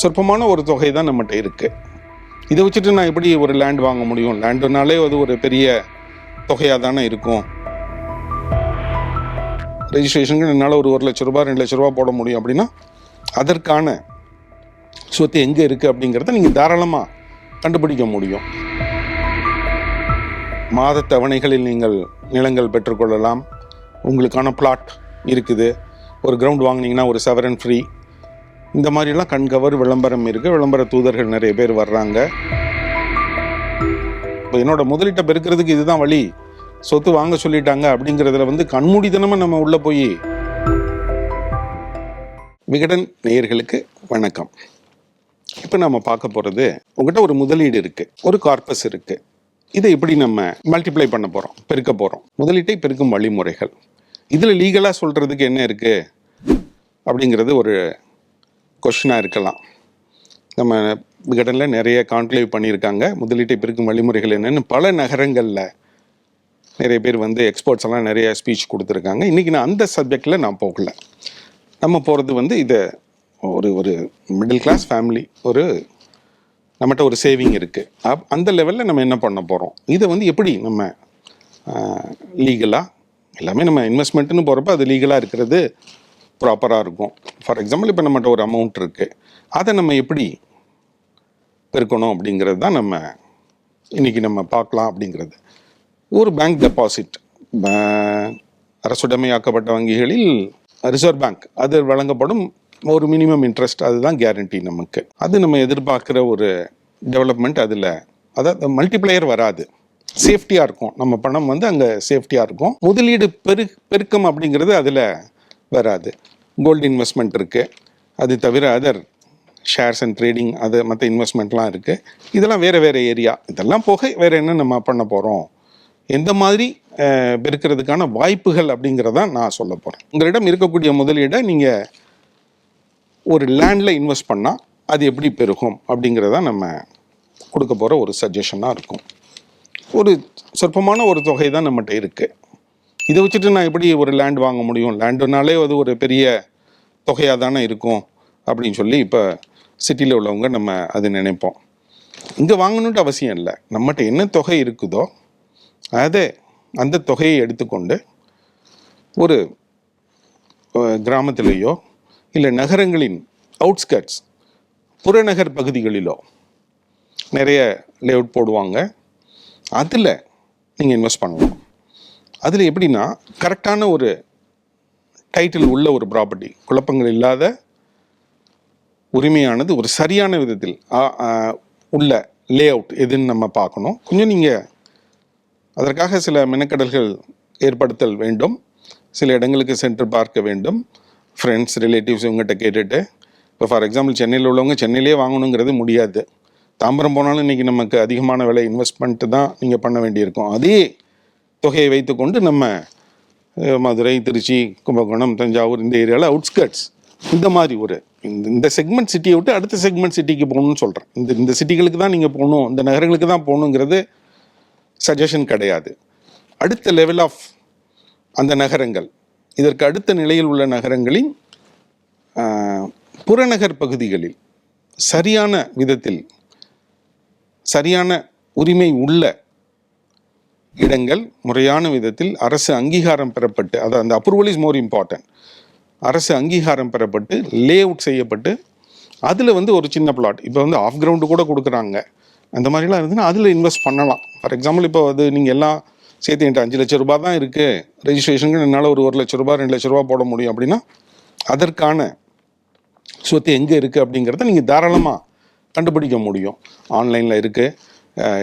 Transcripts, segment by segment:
சொற்பமான ஒரு தொகை தான் நம்மகிட்ட இருக்குது இதை வச்சுட்டு நான் எப்படி ஒரு லேண்ட் வாங்க முடியும்? லேண்டுனாலே அது ஒரு பெரிய தொகையாக தானே இருக்கும். ரெஜிஸ்ட்ரேஷனுக்கு என்னால் ஒரு ஒரு லட்ச ரூபா ரெண்டு லட்ச ரூபா போட முடியும் அப்படின்னா அதற்கான சொத்து எங்கே இருக்குது அப்படிங்கிறத நீங்கள் தாராளமாக கண்டுபிடிக்க முடியும். மாத தவணைகளில் நீங்கள் நிலங்கள் பெற்றுக்கொள்ளலாம். உங்களுக்கான பிளாட் இருக்குது. ஒரு கிரவுண்ட் வாங்குனீங்கன்னா ஒரு செவரன் ஃப்ரீ இந்த மாதிரிலாம் கண்கவர் விளம்பரம் இருக்குது விளம்பர தூதர்கள் நிறைய பேர் வர்றாங்க. இப்போ என்னோட முதலீட்டை பெருக்கிறதுக்கு இதுதான் வழி. சொத்து வாங்க சொல்லிட்டாங்க அப்படிங்கிறதுல வந்து கண்மூடித்தனமாக நம்ம உள்ளே போய். விகடன் நேயர்களுக்கு வணக்கம். இப்போ நம்ம பார்க்க போகிறது உங்ககிட்ட ஒரு முதலீடு இருக்குது ஒரு கார்பஸ் இருக்குது இதை எப்படி நம்ம மல்டிப்ளை பண்ண போகிறோம் பெருக்க போகிறோம் முதலீட்டை பெருக்கும் வழிமுறைகள். இதில் லீகலாக சொல்கிறதுக்கு என்ன இருக்குது அப்படிங்கிறது ஒரு கொஷினாக இருக்கலாம். நம்ம விகடனில் நிறைய கான்க்ளேவ் பண்ணியிருக்காங்க. முதலீட்டை பெருக்கும் வழிமுறைகள் என்னென்னு பல நகரங்களில் நிறைய பேர் வந்து எக்ஸ்பர்ட்ஸ் எல்லாம் நிறைய ஸ்பீச் கொடுத்துருக்காங்க. இன்றைக்கி நான் அந்த சப்ஜெக்டில் நான் போகல. நம்ம போகிறது வந்து இதை ஒரு ஒரு மிடில் கிளாஸ் ஃபேமிலி ஒரு நம்மகிட்ட ஒரு சேவிங் இருக்குது அந்த லெவலில் நம்ம என்ன பண்ண போகிறோம் இதை வந்து எப்படி நம்ம லீகலாக எல்லாமே நம்ம இன்வெஸ்ட்மெண்ட்டுன்னு போகிறப்ப அது லீகலாக இருக்கிறது ப்ராப்பராக இருக்கும். ஃபார் எக்ஸாம்பிள் இப்போ நம்மகிட்ட ஒரு அமௌண்ட் இருக்குது அதை நம்ம எப்படி பெருக்கணும் அப்படிங்கிறது தான் நம்ம இன்றைக்கி நம்ம பார்க்கலாம் அப்படிங்கிறது. ஒரு பேங்க் டெபாசிட் அரசுடைமையாக்கப்பட்ட வங்கிகளில் ரிசர்வ் பேங்க் அது வழங்கப்படும் ஒரு மினிமம் இன்ட்ரெஸ்ட் அதுதான் கேரண்டி நமக்கு. அது நம்ம எதிர்பார்க்குற ஒரு டெவலப்மெண்ட் அதில். அதாவது மல்டிப்ளையர் வராது. சேஃப்டியாக இருக்கும். நம்ம பணம் வந்து அங்கே சேஃப்டியாக இருக்கும். முதலீடு பெரு பெருக்கம் அப்படிங்கிறது அதில் வராது. கோல்டு இன்வெஸ்ட்மெண்ட் இருக்குது அது தவிர அதர் ஷேர்ஸ் அண்ட் ட்ரேடிங் அது மற்ற இன்வெஸ்ட்மெண்ட்லாம் இருக்குது இதெல்லாம் வேறு வேறு ஏரியா இதெல்லாம் போக வேறு என்ன நம்ம பண்ண போகிறோம் எந்த மாதிரி பெருக்கிறதுக்கான வாய்ப்புகள் அப்படிங்கிறத நான் சொல்ல போகிறேன் உங்களிடம் இருக்கக்கூடிய முதலீடை நீங்கள் ஒரு லேண்டில் இன்வெஸ்ட் பண்ணால் அது எப்படி பெருகும் அப்படிங்கிறத நம்ம கொடுக்க போகிற ஒரு சஜஷனாக இருக்கும். ஒரு சொற்பமான ஒரு தொகை தான் நம்மகிட்ட இருக்குது இதை வச்சுட்டு நான் எப்படி ஒரு லேண்ட் வாங்க முடியும்? லேண்டுனாலே அது ஒரு பெரிய தொகையாக தானே இருக்கும் அப்படின்னு சொல்லி இப்போ சிட்டியில் உள்ளவங்க நம்ம அது நினைப்போம். இங்கே வாங்கணுன்ட்டு அவசியம் இல்லை. நம்மகிட்ட என்ன தொகை இருக்குதோ அதை அந்த தொகையை எடுத்துக்கொண்டு ஒரு கிராமத்திலேயோ இல்லை நகரங்களின் அவுட்ஸ்கட்ஸ் புறநகர் பகுதிகளிலோ நிறைய லேஅவுட் போடுவாங்க. அதில் நீங்கள் இன்வெஸ்ட் பண்ணலாம். அதில் எப்படின்னா கரெக்டான ஒரு டைட்டில் உள்ள ஒரு ப்ராப்பர்ட்டி குழப்பங்கள் இல்லாத உரிமையானது ஒரு சரியான விதத்தில் உள்ள லே அவுட் எதுன்னு நம்ம பார்க்கணும். கொஞ்சம் நீங்கள் அதற்காக சில மெனக்கடல்கள் ஏற்படுத்தல் வேண்டும். சில இடங்களுக்கு சென்று பார்க்க வேண்டும். ஃப்ரெண்ட்ஸ் ரிலேட்டிவ்ஸ் இவங்ககிட்ட கேட்டுட்டு இப்போ ஃபார் எக்ஸாம்பிள் சென்னையில் உள்ளவங்க சென்னையிலே வாங்கணுங்கிறது முடியாது. தாம்பரம் போனாலும் இன்றைக்கி நமக்கு அதிகமான விலை இன்வெஸ்ட்மெண்ட்டு தான் நீங்கள் பண்ண வேண்டியிருக்கும். அதே தொகையை வைத்துக்கொண்டு நம்ம மதுரை திருச்சி கும்பகோணம் தஞ்சாவூர் இந்த ஏரியாவில் அவுட்ஸ்கட்ஸ் இந்த மாதிரி ஒரு இந்த இந்த செக்மெண்ட் சிட்டியை விட்டு அடுத்த செக்மெண்ட் சிட்டிக்கு போகணும்னு சொல்கிறேன் இந்த இந்த சிட்டிகளுக்கு தான் நீங்கள் போகணும் இந்த நகரங்களுக்கு தான் போகணுங்கிறது சஜஷன் கிடையாது. அடுத்த லெவல் ஆஃப் அந்த நகரங்கள் இதற்கு அடுத்த நிலையில் உள்ள நகரங்களின் புறநகர் பகுதிகளில் சரியான விதத்தில் சரியான உரிமை உள்ள இடங்கள் முறையான விதத்தில் அரசு அங்கீகாரம் பெறப்பட்டு அது அந்த அப்ரூவல் இஸ் மோர் இம்பார்ட்டன்ட் அரசு அங்கீகாரம் பெறப்பட்டு லே அவுட் செய்யப்பட்டு அதில் வந்து ஒரு சின்ன பிளாட் இப்போ வந்து ஆஃப் கிரவுண்டு கூட கொடுக்குறாங்க. அந்த மாதிரிலாம் இருந்ததுன்னா அதில் இன்வெஸ்ட் பண்ணலாம். ஃபார் எக்ஸாம்பிள் இப்போ அது நீங்கள் எல்லாம் சேர்த்து என்கிட்ட அஞ்சு லட்ச ரூபா தான் இருக்குது ரெஜிஸ்ட்ரேஷனுக்கு என்னால் ஒரு ஒரு லட்ச ரூபாய் ரெண்டு லட்ச ரூபா போட முடியும் அப்படின்னா அதற்கான சொத்து எங்கே இருக்குது அப்படிங்கிறத நீங்கள் தாராளமாக கண்டுபிடிக்க முடியும். ஆன்லைனில் இருக்குது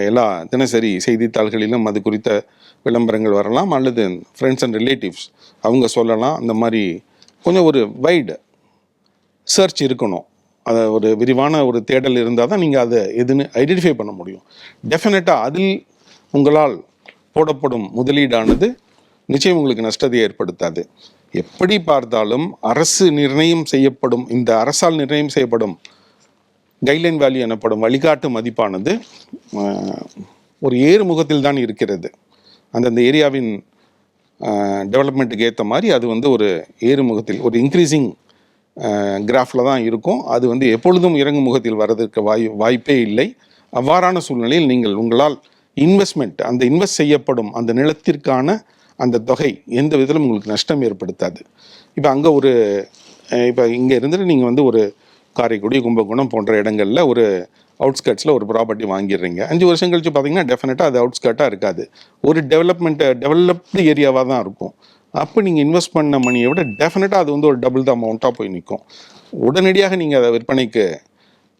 எல்லா தினசரி செய்தித்தாள்களிலும் அது குறித்த விளம்பரங்கள் வரலாம். அல்லது ஃப்ரெண்ட்ஸ் அண்ட் ரிலேட்டிவ்ஸ் அவங்க சொல்லலாம். அந்த மாதிரி கொஞ்சம் ஒரு வைடு சர்ச் இருக்கணும். அதை ஒரு விரிவான ஒரு தேடல் இருந்தால் தான் நீங்கள் அதை எதுன்னு ஐடென்டிஃபை பண்ண முடியும். டெஃபினட்டாக அதில் உங்களால் போடப்படும் முதலீடானது நிச்சயம் உங்களுக்கு நஷ்டத்தை ஏற்படுத்தாது. எப்படி பார்த்தாலும் அரசு நிர்ணயம் செய்யப்படும் இந்த அரசால் நிர்ணயம் செய்யப்படும் கைட்லைன் வேல்யூ எனப்படும் வழிகாட்டு மதிப்பானது ஒரு ஏறுமுகத்தில் தான் இருக்கிறது. அந்தந்த ஏரியாவின் டெவலப்மெண்ட்டுக்கு ஏற்ற மாதிரி அது வந்து ஒரு ஏறுமுகத்தில் ஒரு இன்க்ரீஸிங் கிராஃபில் தான் இருக்கும். அது வந்து எப்பொழுதும் இறங்கு முகத்தில் வர்றதுக்கு வாய் வாய்ப்பே இல்லை. அவ்வாறான சூழ்நிலையில் நீங்கள் உங்களால் இன்வெஸ்ட்மெண்ட் அந்த இன்வெஸ்ட் செய்யப்படும் அந்த நிலத்திற்கான அந்த தொகை எந்த விதத்திலும் உங்களுக்கு நஷ்டம் ஏற்படுத்தாது. இப்போ அங்கே ஒரு இப்போ இங்கே இருந்துட்டு நீங்கள் வந்து ஒரு காரைக்குடி கும்பகோணம் போன்ற இடங்களில் ஒரு அவுட்ஸ்கட்ஸில் ஒரு ப்ராப்பர்ட்டி வாங்கிடுறீங்க. அஞ்சு வருஷம் கழிச்சு பார்த்தீங்கன்னா டெஃபினட்டாக அது அவுட்ஸ்கட்டாக இருக்காது. ஒரு டெவலப்மெண்ட்டு டெவலப்டு ஏரியாவாக தான் இருக்கும். அப்போ நீங்கள் இன்வெஸ்ட் பண்ண மணியை விட டெஃபினட்டாக அது வந்து ஒரு டபுள் த அமௌண்ட்டாக போய் நிற்கும் உடனடியாக நீங்கள் அதை விற்பனைக்கு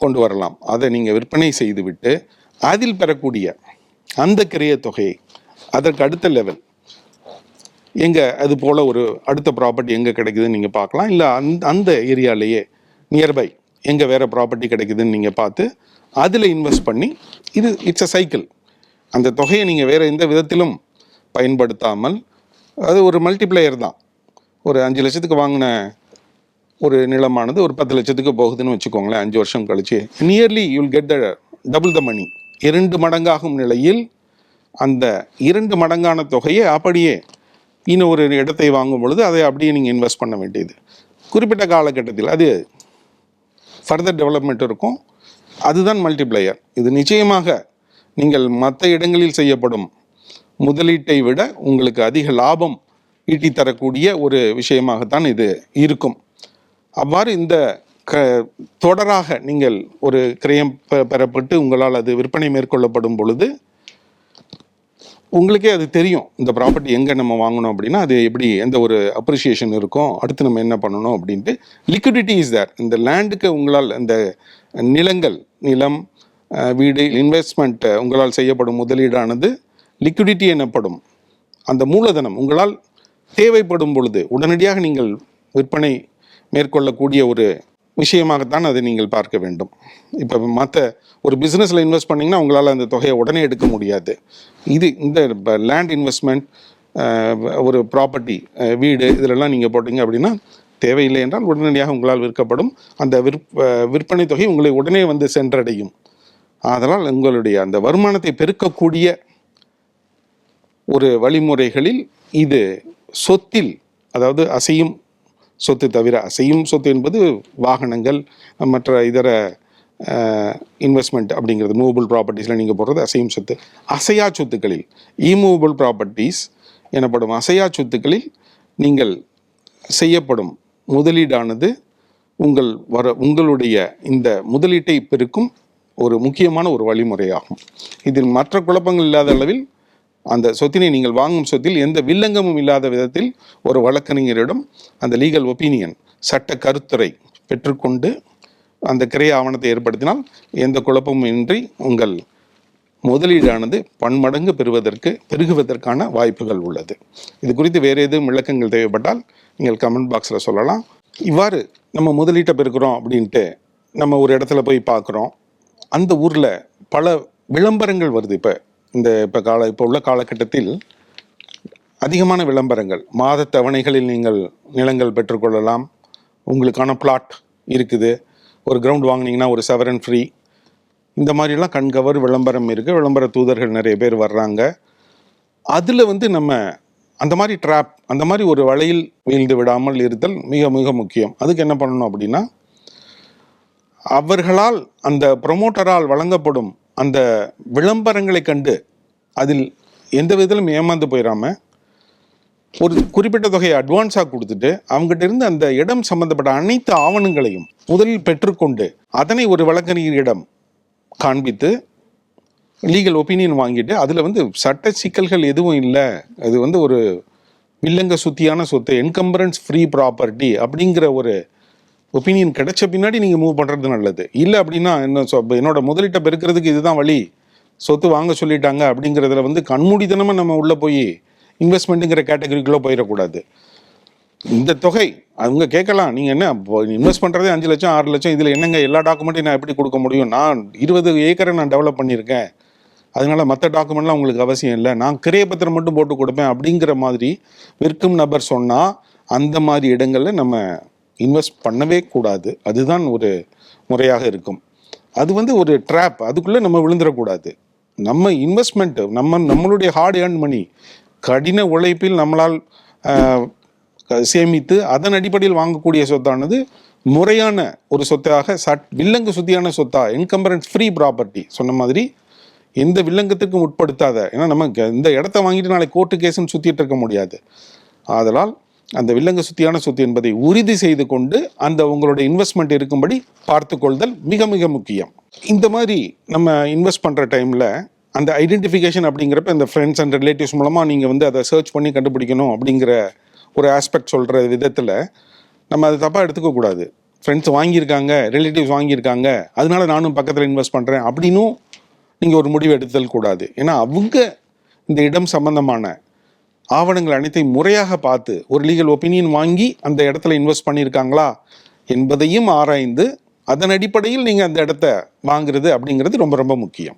கொண்டு வரலாம். அதை நீங்கள் விற்பனை செய்துவிட்டு அதில் பெறக்கூடிய அந்த கிரைய தொகையை அதற்கு அடுத்த லெவல் எங்கே அது போல் ஒரு அடுத்த ப்ராப்பர்ட்டி எங்கே கிடைக்குதுன்னு நீங்கள் பார்க்கலாம். இல்லை அந்த அந்த ஏரியாலேயே நியர்பை எங்கே வேறு ப்ராப்பர்ட்டி கிடைக்குதுன்னு நீங்கள் பார்த்து அதில் இன்வெஸ்ட் பண்ணி இது இட்ஸ் அ சைக்கிள் அந்த தொகையை நீங்கள் வேறு எந்த விதத்திலும் பயன்படுத்தாமல் அது ஒரு மல்டிப்ளேயர் தான். ஒரு அஞ்சு லட்சத்துக்கு வாங்கின ஒரு நிலமானது ஒரு பத்து லட்சத்துக்கு போகுதுன்னு வச்சுக்கோங்களேன் அஞ்சு வருஷம் கழிச்சு. Nearly you'll get the double the money இரண்டு மடங்காகும் நிலையில் அந்த இரண்டு மடங்கான தொகையை அப்படியே இன்னும் ஒரு இடத்தை வாங்கும் பொழுது அதை அப்படியே நீங்கள் இன்வெஸ்ட் பண்ண வேண்டியது. குறிப்பிட்ட காலகட்டத்தில் அது ஃபர்தர் டெவலப்மெண்ட் இருக்கும். அதுதான் மல்டிப்ளையர் இது நிச்சயமாக நீங்கள் மற்ற இடங்களில் செய்யப்படும் முதலீட்டை விட உங்களுக்கு அதிக லாபம் ஈட்டி தரக்கூடிய ஒரு விஷயமாகத்தான் இது இருக்கும். அவ்வாறு இந்த க தொடராக நீங்கள் ஒரு கிரயம் பெ- பெறப்பட்டு உங்களால் அது விற்பனை மேற்கொள்ளப்படும் பொழுது உங்களுக்கே அது தெரியும் இந்த ப்ராப்பர்ட்டி எங்கே நம்ம வாங்கணும் அப்படின்னா அது எப்படி எந்த ஒரு அப்ரிசியேஷன் இருக்கும் அடுத்து நம்ம என்ன பண்ணணும் அப்படின்ட்டு லிக்விடிட்டி இஸ் தேர் இந்த லேண்டுக்கு உங்களால் இந்த நிலங்கள் நிலம் வீடு இன்வெஸ்ட்மெண்ட் உங்களால் செய்யப்படும் முதலீடானது லிக்விடிட்டி எனப்படும். அந்த மூலதனம் உங்களால் தேவைப்படும் பொழுது உடனடியாக நீங்கள் விற்பனை மேற்கொள்ளக்கூடிய ஒரு விஷயமாகத்தான் அதை நீங்கள் பார்க்க வேண்டும். இப்போ மற்ற ஒரு பிஸ்னஸில் இன்வெஸ்ட் பண்ணிங்கன்னா உங்களால் அந்த தொகையை உடனே எடுக்க முடியாது. இது இந்த லேண்ட் இன்வெஸ்ட்மெண்ட் ஒரு ப்ராப்பர்ட்டி வீடு இதிலெல்லாம் நீங்கள் போட்டீங்க அப்படின்னா தேவையில்லை என்றால் உடனடியாக உங்களால் விற்கப்படும். அந்த விற்ப விற்பனை தொகை உங்களை உடனே வந்து சென்றடையும். அதனால் உங்களுடைய அந்த வருமானத்தை பெருக்கக்கூடிய ஒரு வழிமுறைகளில் இது சொத்தில் அதாவது அசையும் சொத்து தவிர அசையும் சொத்து என்பது வாகனங்கள் மற்ற இதர இன்வெஸ்ட்மெண்ட் அப்படிங்கிறது மூவபிள் ப்ராப்பர்ட்டிஸில் நீங்கள் போடுறது அசையும் சொத்து. அசையா சொத்துக்களில் இமூவபிள் ப்ராப்பர்ட்டிஸ் எனப்படும் அசையா சொத்துக்களில் நீங்கள் செய்யப்படும் முதலீடானது உங்கள் வர உங்களுடைய இந்த முதலீட்டை பெருக்கும் ஒரு முக்கியமான ஒரு வழிமுறையாகும். இதில் மற்ற குழப்பங்கள் இல்லாத அளவில் அந்த சொத்தினை நீங்கள் வாங்கும் சொத்தில் எந்த வில்லங்கமும் இல்லாத விதத்தில் ஒரு வழக்கறிஞரிடம் அந்த லீகல் ஒப்பீனியன் சட்ட கருத்துரை பெற்றுக்கொண்டு அந்த கிரைய ஆவணத்தை ஏற்படுத்தினால் எந்த குழப்பமும் இன்றி உங்கள் முதலீடானது பன்மடங்கு பெறுவதற்கு பெருகுவதற்கான வாய்ப்புகள் உள்ளது. இது குறித்து வேறு எதுவும் விளக்கங்கள் தேவைப்பட்டால் நீங்கள் கமெண்ட் பாக்ஸில் சொல்லலாம். இவ்வாறு நம்ம முதலீட்டை பெருக்கிறோம் அப்படின்ட்டு நம்ம ஒரு இடத்துல போய் பார்க்குறோம். அந்த ஊரில் பல விளம்பரங்கள் வருது இப்போ. இந்த இப்போ கால இப்போ உள்ள காலகட்டத்தில் அதிகமான விளம்பரங்கள். மாத தவணைகளில் நீங்கள் நிலங்கள் பெற்றுக்கொள்ளலாம். உங்களுக்கான பிளாட் இருக்குது. ஒரு கிரவுண்ட் வாங்குனீங்கன்னா ஒரு செவரன் ஃப்ரீ இந்த மாதிரிலாம் கண்கவர் விளம்பரம் இருக்குது விளம்பர தூதர்கள் நிறைய பேர் வர்றாங்க. அதில் வந்து நம்ம அந்த மாதிரி ட்ராப் அந்த மாதிரி ஒரு வலையில் வீழ்ந்து விடாமல் இருத்தல் மிக மிக முக்கியம். அதுக்கு என்ன பண்ணணும் அப்படின்னா அவர்களால் அந்த ப்ரொமோட்டரால் வழங்கப்படும் அந்த விளம்பரங்களை கண்டு அதில் எந்த விதத்திலும் ஏமாந்து போயிடாம ஒரு குறிப்பிட்ட தொகையை அட்வான்ஸாக கொடுத்துட்டு அவங்ககிட்ட இருந்து அந்த இடம் சம்பந்தப்பட்ட அனைத்து ஆவணங்களையும் முதலில் பெற்றுக்கொண்டு அதனை ஒரு வழக்கறிஞரிடம் காண்பித்து லீகல் ஒப்பீனியன் வாங்கிட்டு அதில் வந்து சட்ட சிக்கல்கள் எதுவும் இல்லை. அது வந்து ஒரு வில்லங்க சுத்தியான சொத்து என்கம்பரன்ஸ் ஃப்ரீ ப்ராப்பர்ட்டி அப்படிங்கிற ஒரு ஒப்பீனியன் கிடைச்ச பின்னாடி நீங்கள் மூவ் பண்ணுறது நல்லது. இல்லை அப்படின்னா என்ன சொ- என்னோட முதலீட்டை பெருக்கிறதுக்கு இதுதான் வழி. சொத்து வாங்க சொல்லிட்டாங்க அப்படிங்கிறதுல வந்து கண்மூடித்தனமாக நம்ம உள்ளே போய் இன்வெஸ்ட்மெண்ட்டுங்கிற கேட்டகரிக்குள்ளே போயிடக்கூடாது. இந்த தொகை அவங்க கேட்கலாம் நீங்கள் என்ன இன்வெஸ்ட் பண்ணுறதே அஞ்சு லட்சம் ஆறு லட்சம் இதில் என்னங்க எல்லா டாக்குமெண்ட்டையும் நான் எப்படி கொடுக்க முடியும்? நான் இருபது ஏக்கரை நான் டெவலப் பண்ணியிருக்கேன். அதனால மற்ற டாக்குமெண்ட்லாம் உங்களுக்கு அவசியம் இல்லை. நான் கிரைய பத்திரம் மட்டும் போட்டு கொடுப்பேன் அப்படிங்கிற மாதிரி விற்கும் நபர் சொன்னால் அந்த மாதிரி இடங்களில் நம்ம இன்வெஸ்ட் பண்ணவே கூடாது. அதுதான் ஒரு முறையாக இருக்கும். அது வந்து ஒரு ட்ராப் அதுக்குள்ளே நம்ம விழுந்துடக்கூடாது. நம்ம இன்வெஸ்ட்மெண்ட்டு நம்ம நம்மளுடைய ஹார்ட் ஏர்ன் மணி கடின உழைப்பில் நம்மளால் சேமித்து அதன் அடிப்படையில் வாங்கக்கூடிய சொத்தானது முறையான ஒரு சொத்தாக சட் வில்லங்கு சுத்தியான சொத்தா என்கம்பரன்ஸ் ஃப்ரீ ப்ராப்பர்ட்டி சொன்ன மாதிரி எந்த வில்லங்கத்திற்கும் உட்படுத்தாத ஏன்னா நம்ம இந்த இடத்த வாங்கிட்டு நாளை கோர்ட்டு கேஸுன்னு சுற்றிட்டு இருக்க முடியாது. ஆதலால் அந்த வில்லங்க சுத்தியான சொத்து என்பதை உறுதி செய்து கொண்டு அந்த உங்களுடைய இன்வெஸ்ட்மெண்ட் இருக்கும்படி பார்த்துக்கொள்தல் மிக மிக முக்கியம். இந்த மாதிரி நம்ம இன்வெஸ்ட் பண்ணுற டைமில் அந்த ஐடென்டிஃபிகேஷன் அப்படிங்கிறப்ப இந்த ஃப்ரெண்ட்ஸ் அண்ட் ரிலேட்டிவ்ஸ் மூலமாக நீங்கள் வந்து அதை சர்ச் பண்ணி கண்டுபிடிக்கணும் அப்படிங்கிற ஒரு ஆஸ்பெக்ட் சொல்கிற விதத்தில் நம்ம அதை தப்பாக எடுத்துக்கக்கூடாது ஃப்ரெண்ட்ஸ் வாங்கியிருக்காங்க ரிலேட்டிவ்ஸ் வாங்கியிருக்காங்க அதனால நானும் பக்கத்தில் இன்வெஸ்ட் பண்ணுறேன் அப்படின்னும் நீங்கள் ஒரு முடிவு எடுத்தல் கூடாது. ஏன்னா அவங்க இந்த இடம் சம்பந்தமான ஆவணங்கள் அனைத்தையும் முறையாக பார்த்து ஒரு லீகல் ஒப்பீனியன் வாங்கி அந்த இடத்துல இன்வெஸ்ட் பண்ணியிருக்காங்களா என்பதையும் ஆராய்ந்து அதன் அடிப்படையில் நீங்கள் அந்த இடத்த வாங்குறது அப்படிங்கிறது ரொம்ப ரொம்ப முக்கியம்.